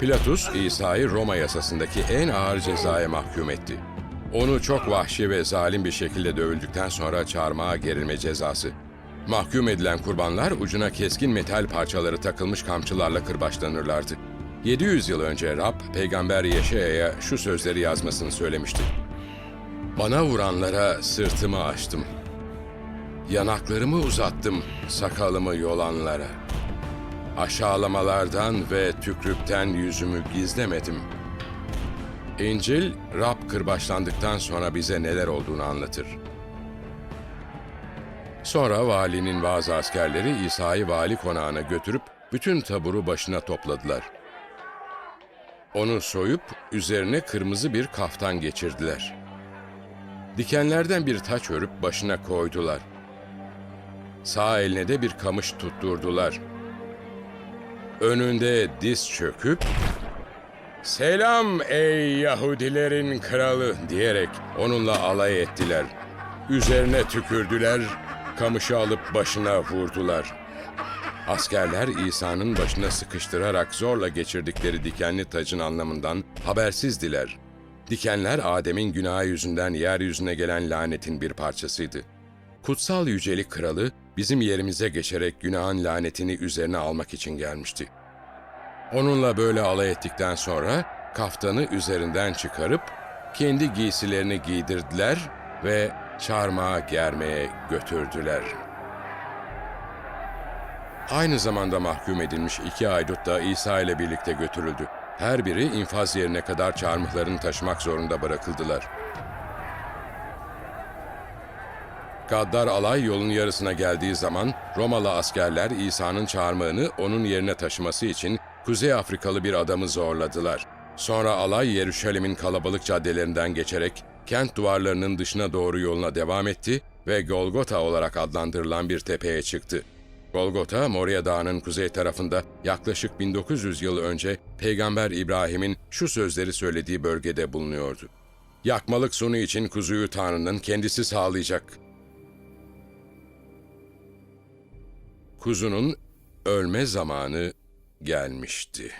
Pilatus, İsa'yı Roma yasasındaki en ağır cezaya mahkum etti. Onu çok vahşi ve zalim bir şekilde dövüldükten sonra çarmıha gerilme cezası. Mahkum edilen kurbanlar ucuna keskin metal parçaları takılmış kamçılarla kırbaçlanırlardı. 700 yıl önce Rab, peygamber Yeşaya'ya şu sözleri yazmasını söylemişti. Bana vuranlara sırtımı açtım. Yanaklarımı uzattım sakalımı yolanlara. Aşağılamalardan ve tükrükten yüzümü gizlemedim. İncil, Rab kırbaçlandıktan sonra bize neler olduğunu anlatır. Sonra valinin bazı askerleri İsa'yı vali konağına götürüp bütün taburu başına topladılar. Onu soyup üzerine kırmızı bir kaftan geçirdiler. Dikenlerden bir taç örüp başına koydular. Sağ eline de bir kamış tutturdular. Önünde diz çöküp "Selam ey Yahudilerin kralı!" diyerek onunla alay ettiler. Üzerine tükürdüler, kamışı alıp başına vurdular. Askerler İsa'nın başına sıkıştırarak zorla geçirdikleri dikenli tacın anlamından habersizdiler. Dikenler Adem'in günahı yüzünden yeryüzüne gelen lanetin bir parçasıydı. Kutsal yücelik kralı bizim yerimize geçerek günahın lanetini üzerine almak için gelmişti. Onunla böyle alay ettikten sonra kaftanı üzerinden çıkarıp kendi giysilerini giydirdiler ve çarmıha germeye götürdüler. Aynı zamanda mahkum edilmiş iki aydut da İsa ile birlikte götürüldü. Her biri infaz yerine kadar çarmıhlarını taşımak zorunda bırakıldılar. Gaddar alay yolun yarısına geldiği zaman Romalı askerler İsa'nın çarmıhını onun yerine taşıması için Kuzey Afrikalı bir adamı zorladılar. Sonra alay Yeruşalim'in kalabalık caddelerinden geçerek kent duvarlarının dışına doğru yoluna devam etti ve Golgota olarak adlandırılan bir tepeye çıktı. Golgota, Moria Dağı'nın kuzey tarafında yaklaşık 1900 yıl önce Peygamber İbrahim'in şu sözleri söylediği bölgede bulunuyordu. Yakmalık sunu için kuzuyu Tanrı'nın kendisi sağlayacak. Kuzunun ölme zamanı gelmişti.